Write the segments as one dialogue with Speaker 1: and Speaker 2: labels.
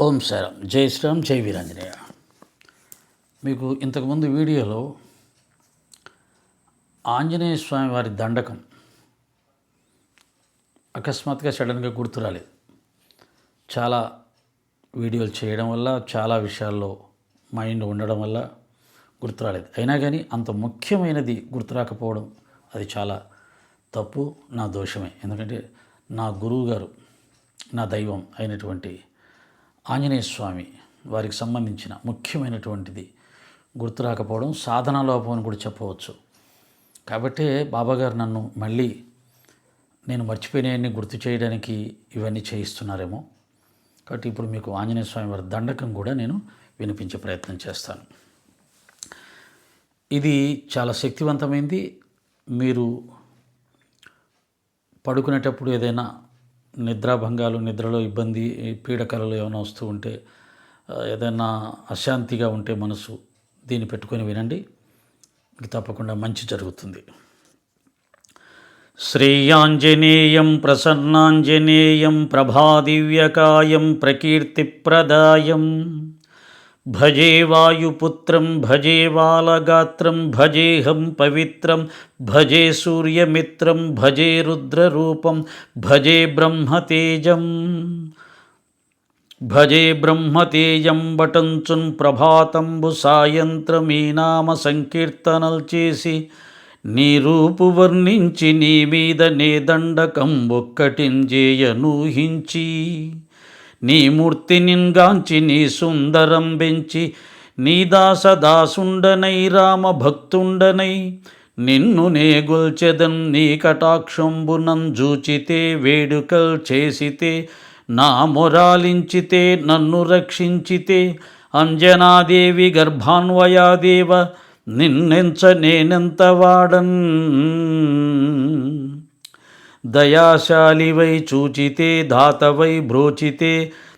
Speaker 1: ఓం సారం జై శ్రీరామ్ జై వీరాంజనేయ. మీకు ఇంతకుముందు వీడియోలో ఆంజనేయ స్వామి వారి దండకం అకస్మాత్తుగా సడన్గా గుర్తు రాలేదు. చాలా వీడియోలు చేయడం వల్ల చాలా విషయాల్లో మైండ్ ఉండడం వల్ల గుర్తు రాలేదు. అయినా కానీ అంత ముఖ్యమైనది గుర్తురాకపోవడం అది చాలా తప్పు నా దోషమే. ఎందుకంటే నా గురువు గారు నా దైవం అయినటువంటి ఆంజనేయ స్వామి వారికి సంబంధించిన ముఖ్యమైనటువంటిది గుర్తు రాకపోవడం సాధన లోపం అని కూడా చెప్పవచ్చు. కాబట్టే బాబాగారు నన్ను మళ్ళీ నేను మర్చిపోయినవన్నీ గుర్తు చేయడానికి ఇవన్నీ చేయిస్తున్నారేమో. కాబట్టి ఇప్పుడు మీకు ఆంజనేయ స్వామి వారి దండకం కూడా నేను వినిపించే ప్రయత్నం చేస్తాను. ఇది చాలా శక్తివంతమైంది. మీరు పడుకునేటప్పుడు ఏదైనా నిద్రాభంగాలు నిద్రలో ఇబ్బంది పీడకలలు ఏమైనా వస్తూ ఉంటే ఏదైనా అశాంతిగా ఉంటే మనసు దీన్ని పెట్టుకొని వినండి. మీకు తప్పకుండా మంచి జరుగుతుంది. శ్రేయాంజనేయం ప్రసన్నాంజనేయం ప్రభాదివ్యకాయం ప్రకీర్తిప్రదాయం. భజే వాయుపుత్రం భజే బాలగాత్రం భజేహం పవిత్రం భజే సూర్యమిత్రం భజే రుద్రరూపం భజే బ్రహ్మతేజం. భజే బ్రహ్మతేజం బటంచున్ ప్రభాతంబు సాయంత్రం ఈ నామ సంకీర్తనలు చేసి నీ రూపు వర్ణించి నీ మీద నే దండకం ఒక్కటింజేయనూహించి నీ మూర్తి నిన్గాంచి నీ సుందరం బెంచి నీ దాసదాసుండనై రామ భక్తుండనై నిన్ను నే గొల్చెదన్ నీ కటాక్షంబునం జూచితే వేడుకల్ చేసితే నా మొరాలించితే నన్ను రక్షించితే అంజనాదేవి గర్భాన్వయాదేవ నిన్నెంచ నేనెంత వాడన్? దయాశాలివై చూచితే ధాతవై బ్రోచితే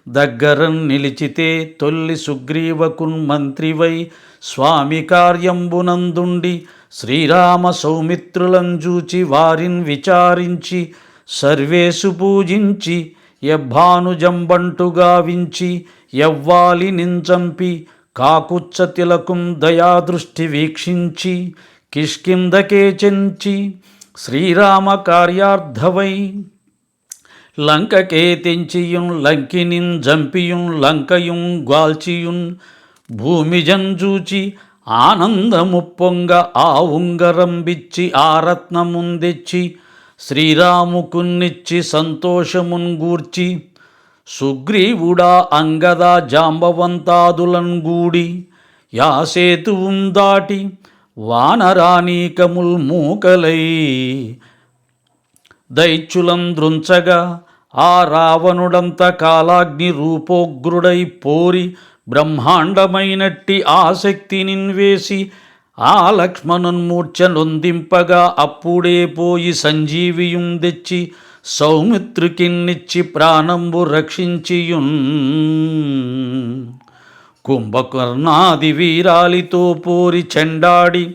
Speaker 1: దగ్గరన్ నిలిచితే తొల్లి సుగ్రీవకున్ మంత్రివై స్వామి కార్యంబునందుండి శ్రీరామ సౌమిత్రులంజూచి వారిన్ విచారించి సర్వేసు పూజించి యబ్బానుజంబంటు గావించి యవ్వాలి నించంపి కాకుచ్చ తిలకుం దయాదృష్టి వీక్షించి కిష్కిందకే చెంచి శ్రీరామ కార్యార్థవై లంకకే తెంచియున్ లంకినిన్ జంపియున్ లంకయున్ గ్వాల్చియున్ భూమి జంజూచి ఆనందముప్పొంగ ఆ ఉంగరంబిచ్చి ఆ రత్నముందెచ్చి శ్రీరాముకున్నిచ్చి సంతోషమున్గూర్చి సుగ్రీవుడా అంగద జాంబవంతాదులన్ గూడి యాసేతువుం దాటి వానరానీకముల్ మూకలై. దైత్యులంద్రుంచగా ఆ రావణుడంత కాలాగ్ని రూపోగ్రుడై పోరి బ్రహ్మాండమైనట్టి ఆసక్తి నిన్వేసి ఆ లక్ష్మణున్మూర్ఛ నొందింపగా అప్పుడే పోయి సంజీవియుం తెచ్చి సౌమిత్రుకిన్నిచ్చి ప్రాణంబు రక్షించియున్. కుంభకర్ణాది వీరాలితో పోరి చెండాడి.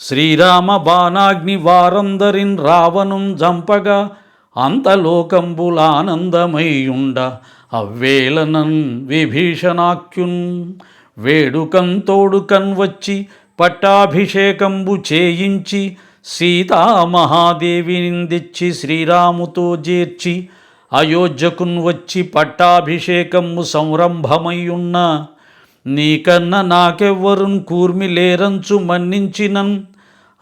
Speaker 1: శ్రీరామ బాణాగ్ని వారందరిన్ రావణుం జంపగా అంతలోకంబులానందమయ్యుండ అవ్వేలనన్ విభీషణాఖ్యున్ వేడుకంతోడుకన్ వచ్చి పట్టాభిషేకంబు చేయించి సీతామహాదేవినిందిచ్చి శ్రీరాముతో చేర్చి అయోధ్యకున్ వచ్చి పట్టాభిషేకము సంరంభమయ్యున్న. నీకన్న నాకెవ్వరున్ కూర్మి లేరంచు మన్నించినన్.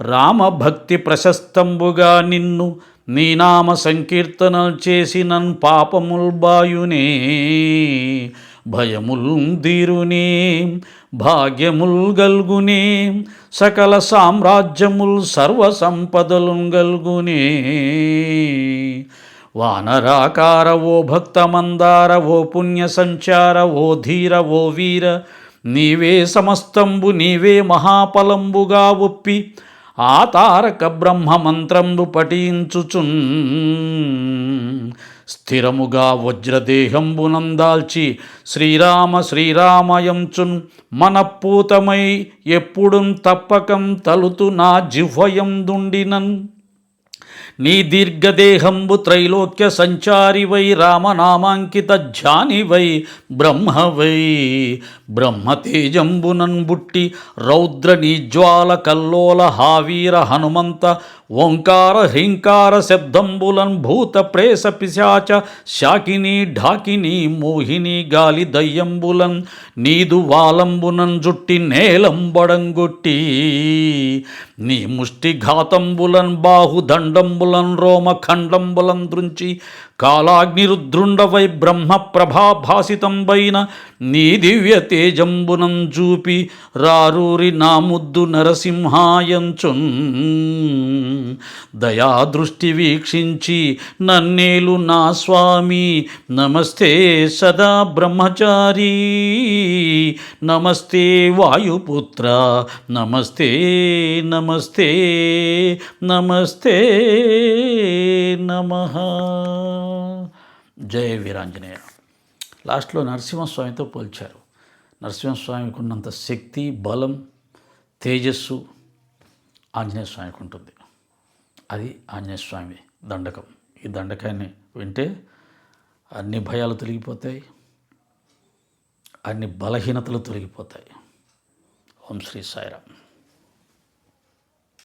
Speaker 1: రామభక్తి ప్రశస్తంబుగా నిన్ను నీ నామ సంకీర్తనలు చేసినన్ పాపముల్ బాయునే. భయముల్ దీరునే భాగ్యముల్ గల్గునే సకల సామ్రాజ్యముల్ సర్వ సంపదలు గల్గునే. వానరాకార ఓ భక్తమందార ఓ పుణ్య సంచార ఓ ధీర ఓ వీర నీవే సమస్తంబు నీవే మహాఫలంబుగా ఒప్పి ఆ తారక బ్రహ్మ మంత్రంబు పఠించుచున్. స్థిరముగా వజ్రదేహంబునందాల్చి శ్రీరామ శ్రీరామయంచున్ మనపూతమై ఎప్పుడుం తప్పకం తలుతు నా జిహ్వయం దుండినన్ నీ దీర్ఘదేహంబు త్రైలోక్య సంచారి వై రామనామాంకిత ధ్యాని వై బ్రహ్మవై. బ్రహ్మతేజంబునన్ బుట్టి రౌద్ర నీజ్వాల కల్లోల హావీర హనుమంత ఓంకార హ్రీంకార శబ్దంబులన్ భూత ప్రేస పిశాచ శాకిని ఢాకిని మోహిని గాలి దయ్యంబులన్ నీదు వాలంబునన్ జుట్టి నేలంబడంగొట్టి. నీ ముష్టి ఘాతంబులన్ బాహుదండంబులన్ రోమ ఖండంబులన్ దృంచి కాలాగ్నిరుద్రుండవై బ్రహ్మ ప్రభాభాసితంబైన నీ దివ్య తేజంబునం చూపి రారూరి నా ముద్దు నరసింహాయంచున్. దయాదృష్టి వీక్షించి నన్నేలు నా స్వామి. నమస్తే సదా బ్రహ్మచారి. నమస్తే వాయుపుత్ర. నమస్తే నమస్తే నమస్తే నమ. జయ వీరాంజనేయ. లాస్ట్లో నరసింహస్వామితో పోల్చారు. నరసింహస్వామికి ఉన్నంత శక్తి బలం తేజస్సు ఆంజనేయ స్వామికి ఉంటుంది. అది ఆంజనేయ స్వామి దండకం. ఈ దండకాన్ని వింటే అన్ని భయాలు తొలగిపోతాయి అన్ని బలహీనతలు తొలగిపోతాయి. ఓం శ్రీ సాయిరామ్.